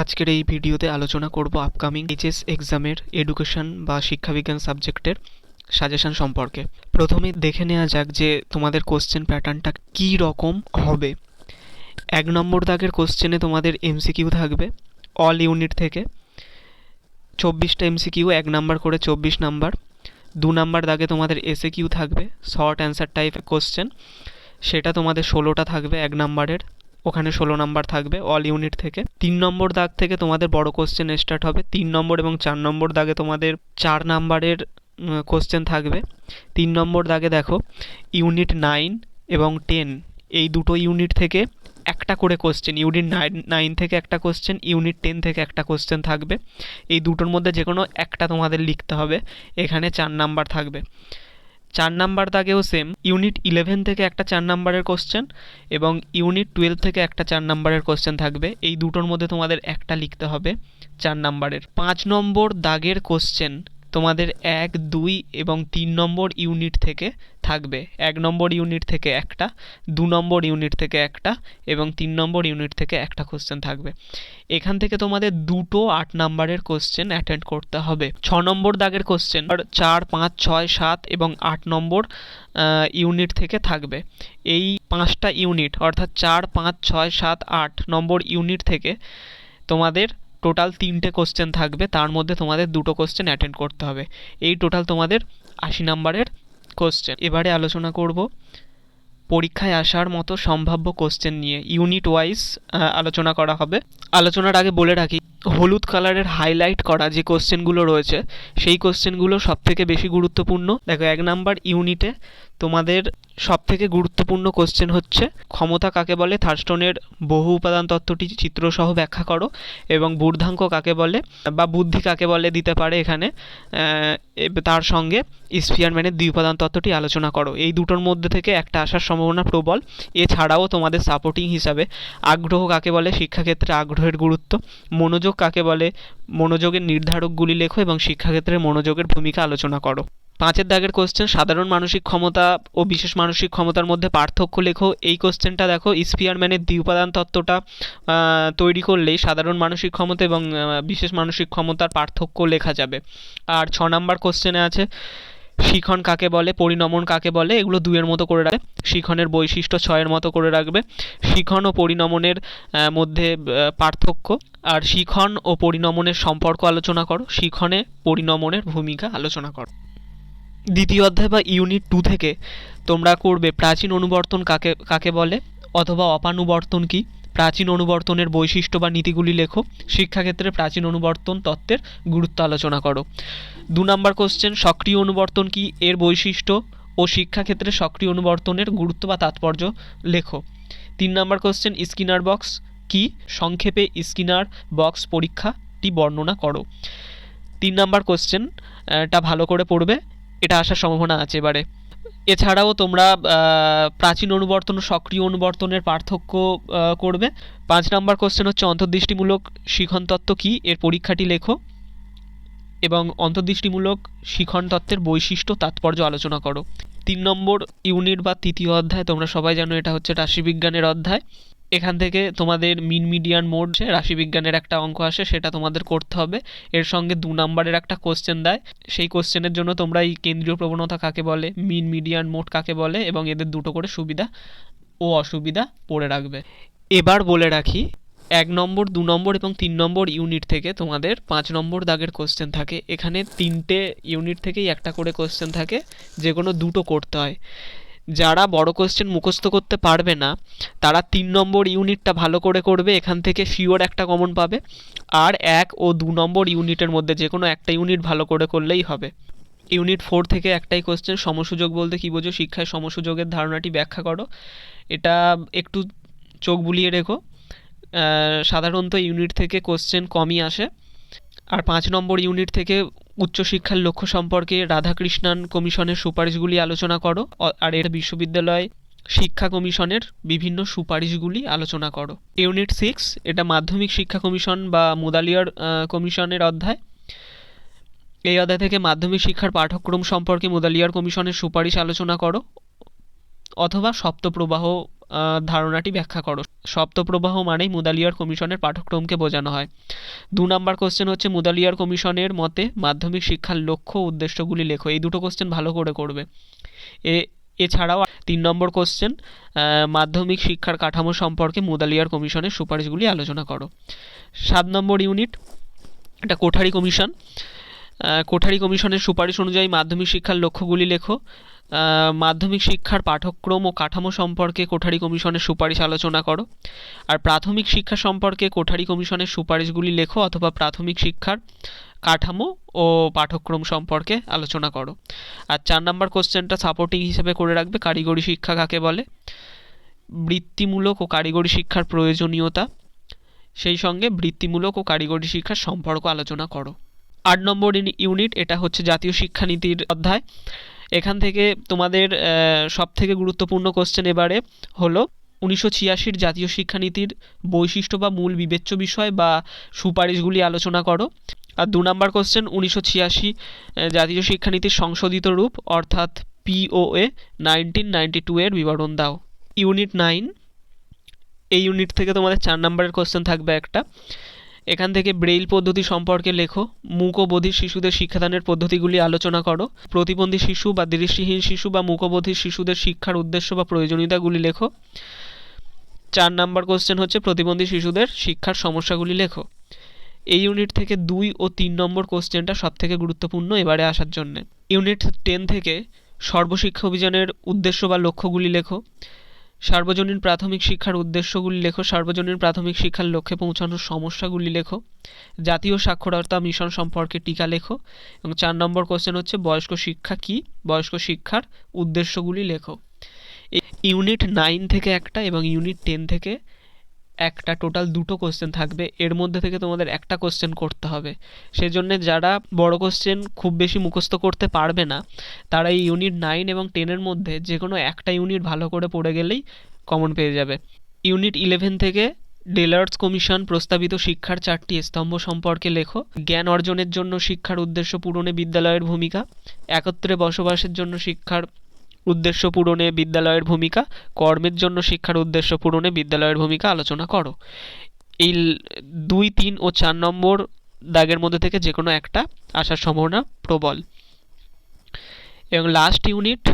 আজকের এই ভিডিওতে আলোচনা করব আপকামিং এইচএস এক্সামের এডুকেশন বা শিক্ষাবিজ্ঞান সাবজেক্টের সাজেশন সম্পর্কে। প্রথমে দেখে নেওয়া যাক যে তোমাদের কোশ্চেন প্যাটার্নটা কী রকম হবে। এক নম্বর দাগের কোশ্চেনে তোমাদের এমসিকিউ থাকবে অল ইউনিট থেকে। চব্বিশটা এমসিকিউ এক নাম্বার করে চব্বিশ নাম্বার। দু নাম্বার দাগে তোমাদের এসে কিউ থাকবে শর্ট অ্যান্সার টাইপ কোশ্চেন সেটা তোমাদের ষোলোটা থাকবে এক নাম্বারের। ওখানে ষোলো নাম্বার থাকবে অল ইউনিট থেকে। তিন নম্বর দাগ থেকে তোমাদের বড় কোশ্চেন স্টার্ট হবে। তিন নম্বর এবং চার নম্বর দাগে তোমাদের চার নাম্বারের কোশ্চেন থাকবে। তিন নম্বর দাগে দেখো ইউনিট নাইন এবং টেন এই দুটো ইউনিট থেকে একটা করে কোশ্চেন ইউনিট নাইন নাইন থেকে একটা কোশ্চেন ইউনিট টেন থেকে একটা কোশ্চেন থাকবে। এই দুটোর মধ্যে যে কোনো একটা তোমাদের লিখতে হবে। এখানে চার নাম্বার থাকবে। চার নাম্বার দাগেও সেম ইউনিট ইলেভেন থেকে একটা চার নাম্বারের কোশ্চেন এবং ইউনিট টুয়েলভ থেকে একটা চার নাম্বারের কোশ্চেন থাকবে। এই দুটোর মধ্যে তোমাদের একটা লিখতে হবে চার নাম্বারের। পাঁচ নম্বর দাগের কোশ্চেন তোমাদের এক, দুই এবং তিন নম্বর ইউনিট থেকে থাকবে। এক নম্বর ইউনিট থেকে একটা, দু নম্বর ইউনিট থেকে একটা এবং তিন নম্বর ইউনিট থেকে একটা কোশ্চেন থাকবে। এখান থেকে তোমাদের দুটো আট নম্বরের কোশ্চেন অ্যাটেন্ড করতে হবে। ছ নম্বর দাগের কোশ্চেন চার, পাঁচ, ছয়, সাত এবং আট নম্বর ইউনিট থেকে থাকবে। এই পাঁচটা ইউনিট অর্থাৎ চার, পাঁচ, ছয়, সাত, আট নম্বর ইউনিট থেকে তোমাদের টোটাল তিনটে কোশ্চেন থাকবে, তার মধ্যে তোমাদের দুটো কোশ্চেন অ্যাটেন্ড করতে হবে। এই টোটাল তোমাদের আশি নাম্বারের কোশ্চেন এবারে আলোচনা করব পরীক্ষায় আসার মতো সম্ভাব্য কোশ্চেন নিয়ে। ইউনিট ওয়াইজ আলোচনা করা হবে। আলোচনার আগে বলে রাখি, হলুদ কালারের হাইলাইট করা যে কোশ্চেনগুলো রয়েছে, সেই কোশ্চেনগুলো সব থেকে বেশি গুরুত্বপূর্ণ। দেখো, এক নাম্বার ইউনিটে তোমাদের সব থেকে গুরুত্বপূর্ণ কোশ্চেন হচ্ছে, ক্ষমতা কাকে বলে? থার্স্টনের বহু উপাদান তত্ত্বটি চিত্রসহ ব্যাখ্যা করো এবং বুর্ধাঙ্ক কাকে বলে বা বুদ্ধি কাকে বলে দিতে পারে এখানে। তার সঙ্গে স্পিয়ারম্যানের দুই উপাদান তত্ত্বটি আলোচনা করো। এই দুটোর মধ্যে থেকে একটা আসার সম্ভাবনা প্রবল। এছাড়াও তোমাদের সাপোর্টিং হিসাবে আগ্রহ কাকে বলে? শিক্ষাক্ষেত্রে আগ্রহের গুরুত্ব। মনোযোগ কাকে বলে? মনোযোগের নির্ধারকগুলি লেখো এবং শিক্ষাক্ষেত্রে মনোযোগের ভূমিকা আলোচনা করো। পাঁচের দাগের কোশ্চেন সাধারণ মানসিক ক্ষমতা ও বিশেষ মানসিক ক্ষমতার মধ্যে পার্থক্য লেখো। এই কোশ্চেনটা দেখো স্পিয়ারম্যানের দ্বি উপাদান তত্ত্বটা তৈরি করলেই সাধারণ মানসিক ক্ষমতা এবং বিশেষ মানসিক ক্ষমতার পার্থক্য লেখা যাবে। আর ছ নম্বর কোশ্চেনে আছে, শিখন কাকে বলে, পরিণমন কাকে বলে, এগুলো দুয়ের মতো করে রাখবে। শিখনের বৈশিষ্ট্য ছয়ের মতো করে রাখবে। শিখন ও পরিণমনের মধ্যে পার্থক্য। আর শিখন ও পরিণমনের সম্পর্ক আলোচনা করো। শিখনে পরিণমনের ভূমিকা আলোচনা করো। দ্বিতীয় অধ্যায় বা ইউনিট টু থেকে তোমরা করবে প্রাচীন অনুবর্তন কাকে কাকে বলে? অথবা অপানুবর্তন কি? প্রাচীন অনুবর্তনের বৈশিষ্ট্য বা নীতিগুলি লেখো। শিক্ষাক্ষেত্রে প্রাচীন অনুবর্তন তত্ত্বের গুরুত্ব আলোচনা করো। দু নম্বর কোশ্চেন সক্রিয় অনুবর্তন কি? এর বৈশিষ্ট্য ও শিক্ষাক্ষেত্রে সক্রিয় অনুবর্তনের গুরুত্ব বা তাৎপর্য লেখো। তিন নম্বর কোশ্চেন স্কিনার বক্স কি? সংক্ষেপে স্কিনার বক্স পরীক্ষাটি বর্ণনা করো। তিন নম্বর কোশ্চেন টা ভালো করে পড়বে। এটা আসার সম্ভাবনা আছে এবারে। এছাড়াও তোমরা প্রাচীন অনুবর্তন, সক্রিয় অনুবর্তনের পার্থক্য করবে। পাঁচ নম্বর কোশ্চেন হচ্ছে, অন্তর্দৃষ্টিমূলক শিখন তত্ত্ব কী? এর পরীক্ষাটি লেখো। এবং অন্তর্দৃষ্টিমূলক শিখন তত্ত্বের বৈশিষ্ট্য, তাৎপর্য আলোচনা করো। তিন নম্বর ইউনিট বা তৃতীয় অধ্যায়, তোমরা সবাই জানো এটা হচ্ছে রাশিবিজ্ঞানের অধ্যায়। এখান থেকে তোমাদের মিন মিডিয়ান মোড যে রাশিবিজ্ঞানের একটা অঙ্ক আসে, সেটা তোমাদের করতে হবে। এর সঙ্গে দু নাম্বারের একটা কোশ্চেন দেয়। সেই কোশ্চেনের জন্য তোমরা এই কেন্দ্রীয় প্রবণতা কাকে বলে, মিন মিডিয়ান মোড কাকে বলে, এবং এদের দুটো করে সুবিধা ও অসুবিধা পড়ে রাখবে। এবার বলে রাখি, এক নম্বর, দু নম্বর এবং তিন নম্বর ইউনিট থেকে তোমাদের পাঁচ নম্বর দাগের কোশ্চেন থাকে। এখানে তিনটে ইউনিট থেকেই একটা করে কোশ্চেন থাকে যে কোনো দুটো করতে হয়। যারা বড় কোশ্চেন মুখস্থ করতে পারবে না, তারা তিন নম্বর ইউনিটটা ভালো করে করবে, এখান থেকে শিওর একটা কমন পাবে, আর এক ও দু নম্বর ইউনিটের মধ্যে যে কোনো একটা ইউনিট ভালো করে করলেই হবে। ইউনিট ফোর থেকে একটাই কোশ্চেন সমসুযোগ বলতে কী বোঝো? শিক্ষায় সমসুযোগের ধারণাটি ব্যাখ্যা করো। এটা একটু চোখ বুলিয়ে রেখো। সাধারণত ইউনিট থেকে কোশ্চেন কমই আসে, আর পাঁচ নম্বর ইউনিট থেকে উচ্চশিক্ষার লক্ষ্য সম্পর্কে রাধাকৃষ্ণান কমিশনের সুপারিশগুলি আলোচনা করো আর এর বিশ্ববিদ্যালয় শিক্ষা কমিশনের বিভিন্ন সুপারিশগুলি আলোচনা করো। ইউনিট সিক্স, এটা মাধ্যমিক শিক্ষা কমিশন বা মুদালিয়ার কমিশনের অধ্যায়। এই অধ্যায় থেকে মাধ্যমিক শিক্ষার পাঠ্যক্রম সম্পর্কে মুদালিয়ার কমিশনের সুপারিশ আলোচনা করো, অথবা সপ্তপ্রবাহ ধারণাটি ব্যাখ্যা করো। সপ্তপ্রবাহ মানেই মুদালিয়ার কমিশনের পাঠ্যক্রমকে বোঝানো হয়। দু নম্বর কোশ্চেন হচ্ছে মুদালিয়ার কমিশনের মতে মাধ্যমিক শিক্ষার লক্ষ্য উদ্দেশ্যগুলি লেখো। এই দুটো কোশ্চেন ভালো করে করবে। এ, এছাড়াও তিন নম্বর কোশ্চেন মাধ্যমিক শিক্ষার কাঠামো সম্পর্কে মুদালিয়ার কমিশনের সুপারিশগুলি আলোচনা করো। সাত নম্বর ইউনিট এটা কোঠারি কমিশন। কোঠারি কমিশনের সুপারিশ অনুযায়ী মাধ্যমিক শিক্ষার লক্ষ্যগুলি লেখো। মাধ্যমিক শিক্ষার পাঠ্যক্রম ও কাঠামো সম্পর্কে কোঠারি কমিশনের সুপারিশ আলোচনা করো। আর প্রাথমিক শিক্ষা সম্পর্কে কোঠারি কমিশনের সুপারিশগুলি লেখো অথবা প্রাথমিক শিক্ষার কাঠামো ও পাঠ্যক্রম সম্পর্কে আলোচনা করো। আর চার নম্বর কোশ্চেনটা সাপোর্টিং হিসেবে করে রাখবে, কারিগরি শিক্ষা কাকে বলে? বৃত্তিমূলক ও কারিগরি শিক্ষার প্রয়োজনীয়তা, সেই সঙ্গে বৃত্তিমূলক ও কারিগরি শিক্ষার সম্পর্ক আলোচনা করো। আট নম্বর ইউনিট, এটা হচ্ছে জাতীয় শিক্ষানীতির অধ্যায়। এখান থেকে তোমাদের সব থেকে গুরুত্বপূর্ণ কোশ্চেন এবারে হলো, উনিশশো ছিয়াশির জাতীয় শিক্ষানীতির বৈশিষ্ট্য বা মূল বিবেচ্য বিষয় বা সুপারিশগুলি আলোচনা করো। আর দু নম্বর কোশ্চেন উনিশশো ছিয়াশি জাতীয় শিক্ষানীতির সংশোধিত রূপ, অর্থাৎ পিওএ নাইনটিন নাইনটি টু এর বিবরণ দাও। ইউনিট নাইন এই ইউনিট থেকে তোমাদের চার নম্বরের কোশ্চেন থাকবে একটা। এখান থেকে ব্রেইল পদ্ধতি সম্পর্কে লেখো মূক শিশুদের শিক্ষাদানের পদ্ধতিগুলি আলোচনা করো, প্রতিবন্ধী শিশু বা দৃষ্টিহীন শিশু বা মূকবধির শিশুদের শিক্ষার উদ্দেশ্য বা প্রয়োজনীয়তাগুলি লেখো। চার নাম্বার কোশ্চেন হচ্ছে প্রতিবন্ধী শিশুদের শিক্ষার সমস্যাগুলি লেখো। এই ইউনিট থেকে দুই ও তিন নম্বর কোশ্চেনটা সব থেকে গুরুত্বপূর্ণ এবারে আসার জন্যে। ইউনিট টেন থেকে সর্বশিক্ষা অভিযানের উদ্দেশ্য বা লক্ষ্যগুলি লেখো। সার্বজনীন প্রাথমিক শিক্ষার উদ্দেশ্যগুলি লেখো। সার্বজনীন প্রাথমিক শিক্ষার লক্ষ্যে পৌঁছানোর সমস্যাগুলি লেখো। জাতীয় সাক্ষরতা মিশন সম্পর্কে টিকা লেখো এবং চার নম্বর কোশ্চেন হচ্ছে, বয়স্ক শিক্ষা কি? বয়স্ক শিক্ষার উদ্দেশ্যগুলি লেখো। ইউনিট নাইন থেকে একটা এবং ইউনিট টেন থেকে একটা টোটাল দুটো কোশ্চেন থাকবে। এর মধ্যে থেকে তোমাদের একটা কোশ্চেন করতে হবে। সেজন্য যারা বড় কোশ্চেন খুব বেশি মুখস্থ করতে পারবে না, তারা এই ইউনিট নাইন এবং টেনের মধ্যে যে কোনো একটা ইউনিট ভালো করে পড়ে গেলেই কমন পেয়ে যাবে। ইউনিট ইলেভেন থেকে ডেলার্টস কমিশন প্রস্তাবিত শিক্ষার চারটি স্তম্ভ সম্পর্কে লেখো। জ্ঞান অর্জনের জন্য শিক্ষার উদ্দেশ্য পূরণে বিদ্যালয়ের ভূমিকা। একত্রে বসবাসের জন্য শিক্ষার উদ্দেশ্য পূরণে বিদ্যালয়ের ভূমিকা, কর্মের জন্য শিক্ষার উদ্দেশ্য পূরণে বিদ্যালয়ের ভূমিকা আলোচনা করো। এই দুই, তিন ও চার নম্বর দাগের মধ্যে থেকে যে কোনো একটা আসার সম্ভাবনা প্রবল। এবং লাস্ট ইউনিট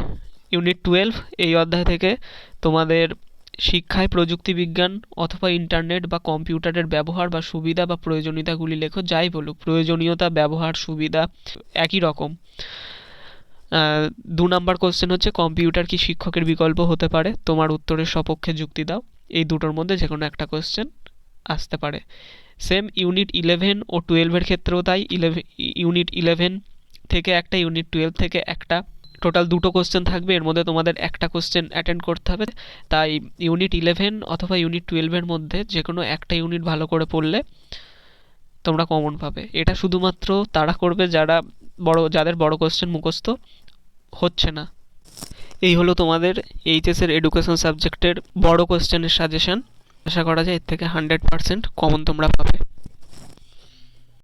ইউনিট টুয়েলভ এই অধ্যায় থেকে তোমাদের শিক্ষায় প্রযুক্তি বিজ্ঞান অথবা ইন্টারনেট বা কম্পিউটারের ব্যবহার বা সুবিধা বা প্রয়োজনীয়তাগুলি লেখো, যাই বলুক, প্রয়োজনীয়তা, ব্যবহার, সুবিধা একই রকম। দু নাম্বার কোশ্চেন হচ্ছে কম্পিউটার কি শিক্ষকের বিকল্প হতে পারে? তোমার উত্তরের সপক্ষে যুক্তি দাও। এই দুটোর মধ্যে যে কোনো একটা কোশ্চেন আসতে পারে। সেম ইউনিট ইলেভেন ও টুয়েলভের ক্ষেত্রেও তাই। ইলেভেন ইউনিট ইলেভেন থেকে একটা ইউনিট টুয়েলভ থেকে একটা। টোটাল দুটো কোশ্চেন থাকবে। এর মধ্যে তোমাদের একটা কোশ্চেন অ্যাটেন্ড করতে হবে। তাই ইউনিট ইলেভেন অথবা ইউনিট টুয়েলভের মধ্যে যে কোনো একটা ইউনিট ভালো করে পড়লে তোমরা কমন পাবে। এটা শুধুমাত্র তারা করবে যারা বড়, যাদের বড় কোশ্চেন মুখস্থ। হচ্ছে না। এই হলো তোমাদের এইচএসের এডুকেশন সাবজেক্টের বড় কোশ্চেনের সাজেশন আশা করা যায় এর থেকে হান্ড্রেড পার্সেন্ট কমন তোমরা পাবে।